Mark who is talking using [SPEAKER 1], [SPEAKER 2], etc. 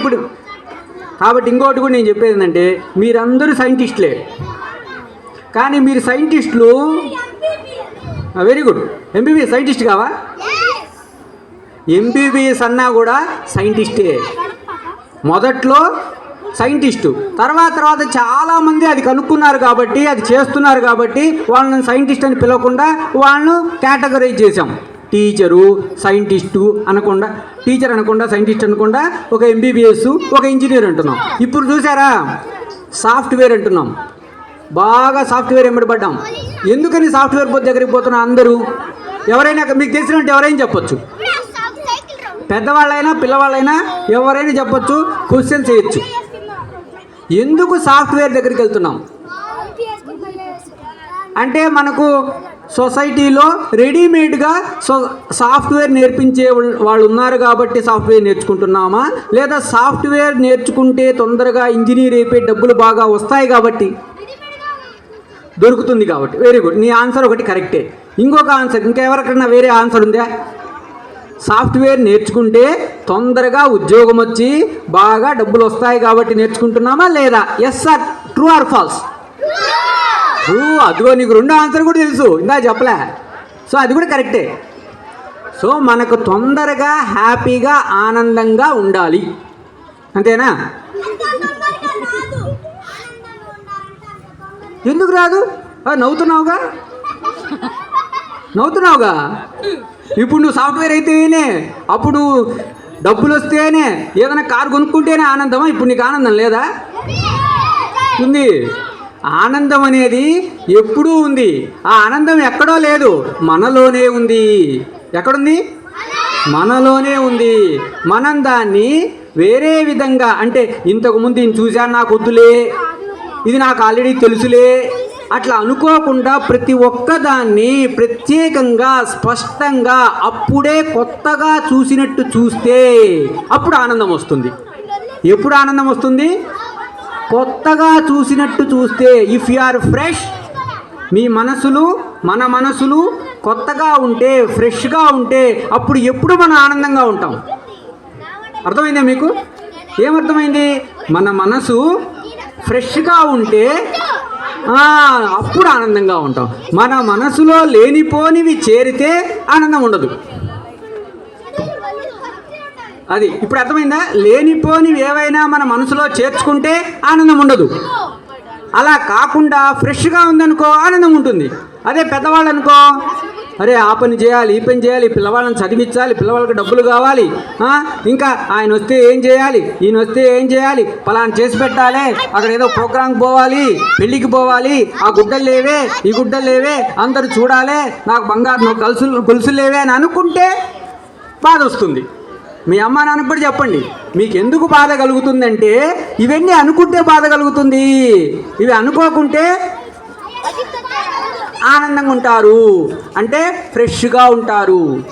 [SPEAKER 1] ఇప్పుడు. కాబట్టి ఇంకోటి కూడా నేను చెప్పేది ఏంటంటే మీరందరూ సైంటిస్టులే. కానీ మీరు సైంటిస్టులు వెరీ గుడ్ ఎంబీబీఎస్ సైంటిస్ట్ కావా? ఎంబీబీఎస్ అన్నా కూడా సైంటిస్టే. మొదట్లో సైంటిస్టు. తర్వాత తర్వాత చాలామంది అది కనుక్కున్నారు కాబట్టి అది చేస్తున్నారు కాబట్టి వాళ్ళని సైంటిస్ట్ అని పిలవకుండా వాళ్ళను కేటగరైజ్ చేశాం. టీచరు సైంటిస్టు అనకుండా టీచర్ అనకుండా సైంటిస్ట్ అనకుండా ఒక ఎంబీబీఎస్ ఒక ఇంజనీర్ అంటున్నాం. ఇప్పుడు చూసారా సాఫ్ట్వేర్ అంటున్నాం. బాగా సాఫ్ట్వేర్ ఎంబడిపడ్డాం ఎందుకని సాఫ్ట్వేర్ దగ్గరికి పోతున్నా అందరూ? ఎవరైనా మీకు తెలిసినట్టు ఎవరైనా చెప్పొచ్చు. పెద్దవాళ్ళైనా పిల్లవాళ్ళైనా ఎవరైనా చెప్పొచ్చు క్వశ్చన్ చేయొచ్చు. ఎందుకు సాఫ్ట్వేర్ దగ్గరికి వెళ్తున్నాం? అంటే మనకు సొసైటీలో రెడీమేడ్గా సో సాఫ్ట్వేర్ నేర్పించే వాళ్ళు ఉన్నారు కాబట్టి సాఫ్ట్వేర్ నేర్చుకుంటున్నామా? లేదా సాఫ్ట్వేర్ నేర్చుకుంటే తొందరగా ఇంజనీర్ అయిపోయి డబ్బులు బాగా వస్తాయి కాబట్టి దొరుకుతుంది కాబట్టి. వెరీ గుడ్ నీ ఆన్సర్ ఒకటి కరెక్టే. ఇంకొక ఆన్సర్ ఇంకెవరికన్నా వేరే ఆన్సర్ ఉందా? సాఫ్ట్వేర్ నేర్చుకుంటే తొందరగా ఉద్యోగం వచ్చి బాగా డబ్బులు వస్తాయి కాబట్టి నేర్చుకుంటున్నామా లేదా? Yes or true or false అదిగో నీకు రెండో ఆన్సర్ కూడా తెలుసు. ఇందా చెప్పలే. సో అది కూడా కరెక్టే సో మనకు తొందరగా హ్యాపీగా ఆనందంగా ఉండాలి. అంతేనా? ఎందుకు రాదు? నవ్వుతున్నావుగా? నవ్వుతున్నావుగా? ఇప్పుడు నువ్వు సాఫ్ట్వేర్ అయితేనే అప్పుడు డబ్బులు వస్తేనే ఏదైనా కారు కొనుక్కుంటేనే ఆనందమా? ఇప్పుడు నీకు ఆనందం లేదా? ఉంది. ఆనందం అనేది ఎప్పుడూ ఉంది. ఆ ఆనందం ఎక్కడో లేదు. మనలోనే ఉంది. ఎక్కడుంది? మనలోనే ఉంది. మనం దాన్ని వేరే విధంగా అంటే ఇంతకుముందు నేను చూశాను నాకు వద్దులే. ఇది నాకు ఆల్రెడీ తెలుసులే. అట్లా అనుకోకుండా ప్రతి ఒక్కదాన్ని ప్రత్యేకంగా స్పష్టంగా అప్పుడే కొత్తగా చూసినట్టు చూస్తే అప్పుడు ఆనందం వస్తుంది. ఎప్పుడు ఆనందం వస్తుంది? కొత్తగా చూసినట్టు చూస్తే ఇఫ్ యు ఆర్ ఫ్రెష్ మీ మనసులు మన మనసులు కొత్తగా ఉంటే ఫ్రెష్గా ఉంటే అప్పుడు ఎప్పుడు మనం ఆనందంగా ఉంటాం? అర్థమైందా మీకు? ఏమర్థమైంది? మన మనసు ఫ్రెష్గా ఉంటే అప్పుడు ఆనందంగా ఉంటాం. మన మనసులో లేనిపోనివి చేరితే ఆనందం ఉండదు. అది ఇప్పుడు అర్థమైందా? లేనిపోనివి ఏవైనా మన మనసులో చేర్చుకుంటే ఆనందం ఉండదు. అలా కాకుండా ఫ్రెష్గా ఉందనుకో ఆనందం ఉంటుంది. అదే పెద్దవాళ్ళు అనుకో అరే ఆ పని చేయాలి ఈ పని చేయాలి పిల్లవాళ్ళని చదివించాలి పిల్లవాళ్ళకి డబ్బులు కావాలి ఇంకా ఆయన వస్తే ఏం చేయాలి ఈయన వస్తే ఏం చేయాలి పలానా చేసి పెట్టాలి అక్కడ ఏదో ప్రోగ్రాంకి పోవాలి పెళ్ళికి పోవాలి ఆ గుడ్డలు లేవే ఈ గుడ్డలు లేవే అందరూ చూడాలి నాకు బంగారు గొలుసులు గొలుసులు లేవే అని అనుకుంటే బాధ వస్తుంది మీ అమ్మ నాన్నకు కూడా చెప్పండి. మీకు ఎందుకు బాధ కలుగుతుందంటే ఇవన్నీ అనుకుంటే బాధ కలుగుతుంది. ఇవి అనుకోకుంటే ఆనందంగా ఉంటారు. అంటే ఫ్రెష్గా ఉంటారు.